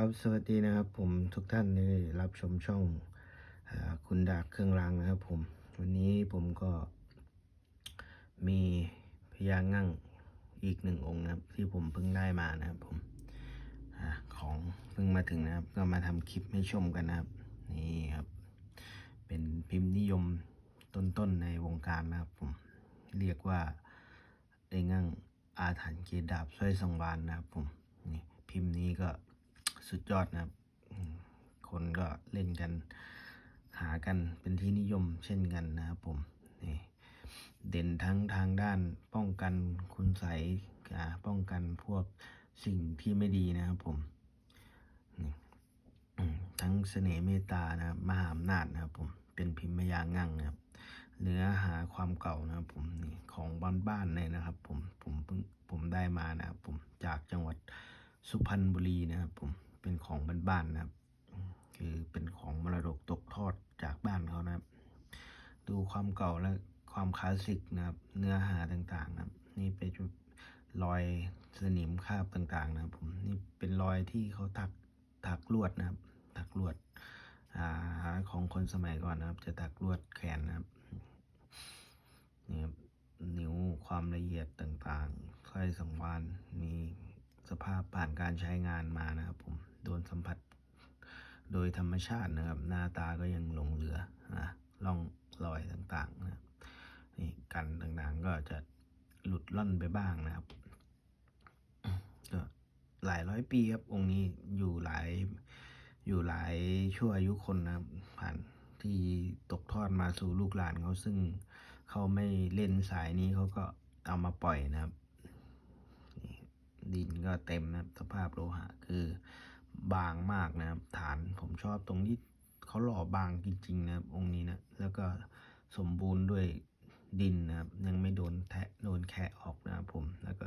ครับสวัสดีนะครับผมทุกท่านที่รับชมช่องอคุณดาบเครื่องรางนะครับผม วันนี้ผมก็มีพญางั่งอีกหนึ่งองค์นะครับ ที่ผมเพิ่งได้มานะครับผมอของเพิ่งมาถึงนะครับ ก็มาทำคลิปให้ชมกันนะครับ นี่ครับ เป็นพิมพ์นิยมต้นๆในวงการนะครับผมเรียกว่าไอ้งั่งอาถรรพ์เกดดาบสร้อยสังวานนะครับผมนี่พิมพ์นี้ก็ สุดยอดนะครับ คนก็เล่นกันหากันเป็นที่นิยมเช่นกันนะครับผมนี่เด่นทั้งทางด้านป้องกันคุณใสยอ่าป้องกันพวกสิ่งที่ไม่ดีนะครับผมนี่อืมทั้งเสน่ห์เมตตานะครับมหาอำนาจนะครับผมเป็นพิมพ์มยางั่งนะครับเนื้อหาความเก่านะครับผมนี่ของบ้านๆเลยนะครับผมผมเพิ่งผมได้มานะครับผมจากจังหวัดสุพรรณบุรีนะครับผม เป็นของบ้านๆนะครับ คือเป็นของมรดกตกทอดจากบ้านเขานะครับ ดูความเก่าและความคลาสสิกนะครับ เนื้อหาต่างๆนะครับ นี่เป็นรอยสนิมคราบต่างๆ นะครับผมนี่เป็นรอยที่เขาถักถักลวดนะครับ ถักลวดอาของคนสมัยก่อนนะครับ จะถักลวดแขนนะครับนี่ครับนิ้วความละเอียดต่างๆค่อยสังวานมี สภาพผ่านการใช้งานมานะครับผมโดนสัมผัส โดยธรรมชาตินะครับ หน้าตาก็ยังหลงเหลือนะร่องรอยต่างๆนะนี่กันต่างๆก็จะหลุดล่อนไปบ้างนะครับก็หลายร้อยปีครับองค์นี้อยู่หลายอยู่หลายชั่วอายุคนนะครับ ผ่านที่ตกทอดมาสู่ลูกหลานเขาซึ่งเขาไม่เล่นสายนี้เขาก็เอามาปล่อยนะครับ ดินก็เต็มนะครับสภาพโลหะคือบางมากนะครับ ฐานผมชอบตรงที่เขาหล่อบางจริงๆนะครับองค์นี้นะแล้วก็สมบูรณ์ด้วยดินนะครับ ยังไม่โดนแทะโดนแคะออกนะครับผมแล้วก็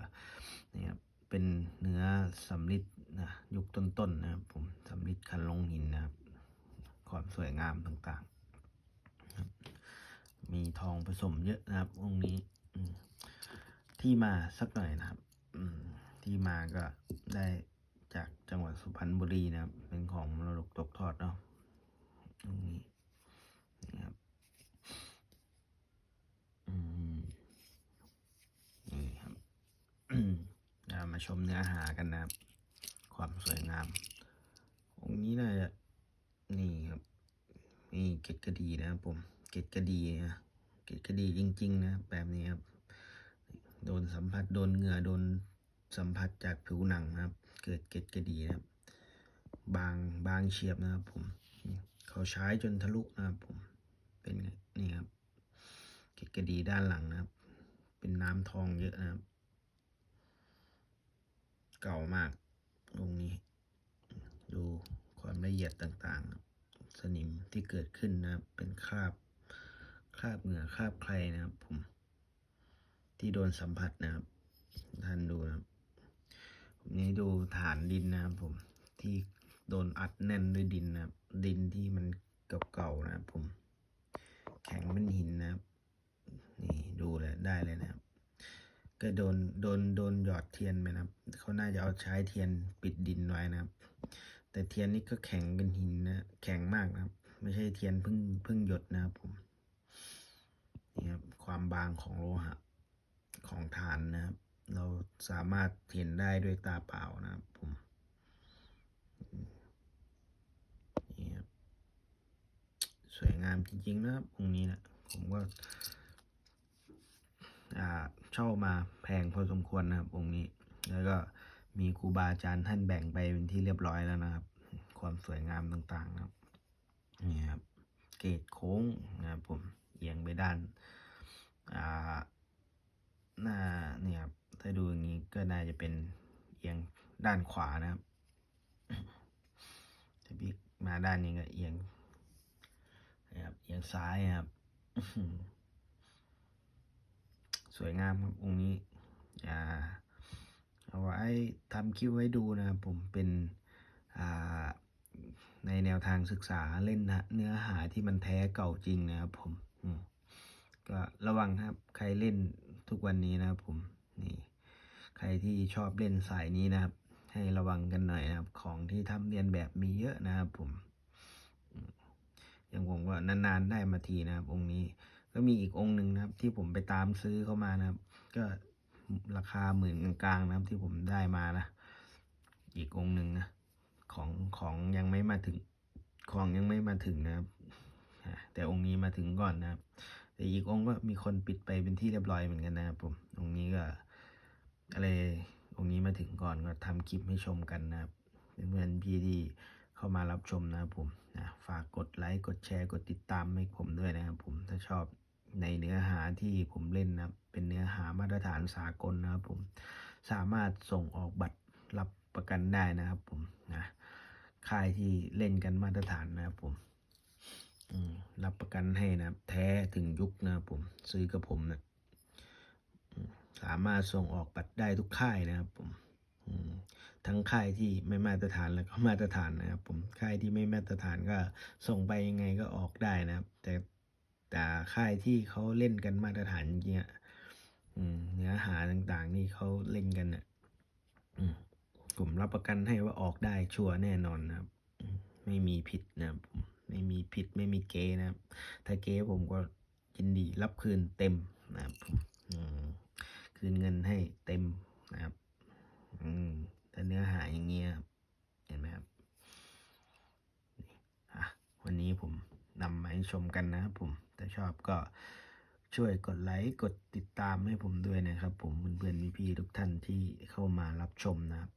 นี่ครับเป็นเนื้อสำริดนะยุคต้นๆนะครับผมสำริดคันลงหินนะครับ ความสวยงามต่างๆ มีทองผสมเยอะนะครับองค์นี้ที่มาสักหน่อยนะครับอืม ที่มาก็ได้จากจังหวัดสุพรรณบุรีนะครับ เป็นของมรดกตกทอดเนาะองนี้นี่ครับอืมนี่ครับเรามาชมเนื้อหากันนะครับ ความสวยงาม องค์นี้น่าจะนี่ครับนี่เกล็ดกระดีนะครับผมเกล็ดกระดีนะเกล็ดกระดีจริง ๆ นะแบบนี้ครับ โดนสัมผัสโดนเหงื่อโดน สัมผัสจากผิวหนังนะครับ เกิดเกล็ดกระดีนะครับ บางบางเฉียบนะครับผม เขาใช้จนทะลุนะครับผม เป็นนี่ครับ เกล็ดกระดีด้านหลังนะครับ เป็นน้ำทองเยอะนะครับ เก่ามากตรงนี้ ดูความละเอียดต่างๆ สนิมที่เกิดขึ้นนะครับ เป็นคราบ คราบเหงื่อคราบใครนะครับผม ที่โดนสัมผัสนะครับ ท่านดูนะครับ นี้ดูฐานดินนะครับผมที่โดนอัดแน่นด้วยดินนะครับ ดินที่มันเก่าๆนะครับผม แข็งเป็นหินนะครับ นี่ดูเลยได้เลยนะครับ ก็โดนโดนโดนหยอดเทียนไปนะครับเขาน่าจะเอาใช้เทียนปิดดินไว้นะครับ แต่เทียนนี่ก็แข็งเป็นหินนะแข็งมากนะครับ ไม่ใช่เทียนเพิ่งเพิ่งหยดนะครับผมนี่ครับความบางของโลหะของฐานนะครับ เราสามารถเห็นได้ด้วยตาเปล่านะครับผมนี่ครับสวยงามจริงๆนะครับองค์นี้นะผมก็อ่าเช่ามาแพงพอสมควรนะครับองค์นี้ แล้วก็มีครูบาอาจารย์ท่านแบ่งไปเป็นที่เรียบร้อยแล้วนะครับ ความสวยงามต่างๆนะครับนี่ครับเกตโค้งนะครับผมเอียงไปด้านอ่าหน้าเนี่ยครับ ถ้าดูอย่างนี้ก็น่าจะเป็นเอียงด้านขวานะครับถ้าพี่มาด้านนี้ก็เอียงนะครับเอียงซ้ายนะครับ สวยงามครับองค์นี้อ่าเอาไว้ทำคลิปไว้ดูนะครับผมเป็นอ่าในแนวทางศึกษาเล่นนะเนื้อหาที่มันแท้เก่าจริงนะครับผมก็ระวังครับใครเล่นทุกวันนี้นะครับผมนี่ ใครที่ชอบเล่นสายนี้นะครับ ให้ระวังกันหน่อยนะครับ ของที่ทำเรียนแบบมีเยอะนะครับผมอย่างผมก็นานๆได้มาทีนะครับ องค์นี้ ก็มีอีกองค์หนึ่งนะครับ ที่ผมไปตามซื้อเข้ามานะครับ ก็ราคาหมื่นกลางๆนะครับ ที่ผมได้มานะ อีกองค์หนึ่งนะของของยังไม่มาถึง ของยังไม่มาถึงนะครับแต่องค์นี้มาถึงก่อนนะครับ แต่อีกองค์ก็มีคนปิดไปเป็นที่เรียบร้อยเหมือนกันนะครับผมองค์นี้ก็ อะไรองค์นี้มาถึงก่อนก็ทำคลิปให้ชมกันนะครับเพื่อนๆพี่ที่เข้ามารับชมนะครับผมนะฝากกดไลค์กดแชร์กดติดตามให้ผมด้วยนะครับผมถ้าชอบในเนื้อหาที่ผมเล่นนะครับเป็นเนื้อหามาตรฐานสากลนะครับผมสามารถส่งออกบัตรรับประกันได้นะครับผมนะค่ายที่เล่นกันมาตรฐานนะครับผมอืมรับประกันให้นะครับแท้ถึงยุคนะครับผมซื้อกับผมนะามารถส่งออกบัตรได้ทุกค่ายนะครับผมทั้งค่ายที่ไม่มาตรฐานแล้วก็มาตรฐานนะครับผมค่ายที่ไม่มาตรฐานก็ส่งไปยังไงก็ออกได้นะครับ แต่แต่ค่ายที่เขาเล่นกันมาตรฐานจริงๆเนื้อหาต่างๆ นี่เขาเล่นกันอะอืมผมรับประกันให้ว่าออกได้ชัวร์แน่นอนนะครับ ไม่มีผิดนะครับไม่มีผิดไม่มีเกนะครับถ้าเกผมก็ยินดีรับคืนเต็มนะครับผม คืนเงินให้เต็มนะครับ อืมแต่เนื้อหาอย่างเงี้ยเห็นไหมครับวันนี้ผมนำมาให้ชมกันนะครับผม ถ้าชอบก็ช่วยกดไลค์กดติดตามให้ผมด้วยนะครับผมเพื่อนๆพี่ๆทุกท่านที่เข้ามารับชมนะครับ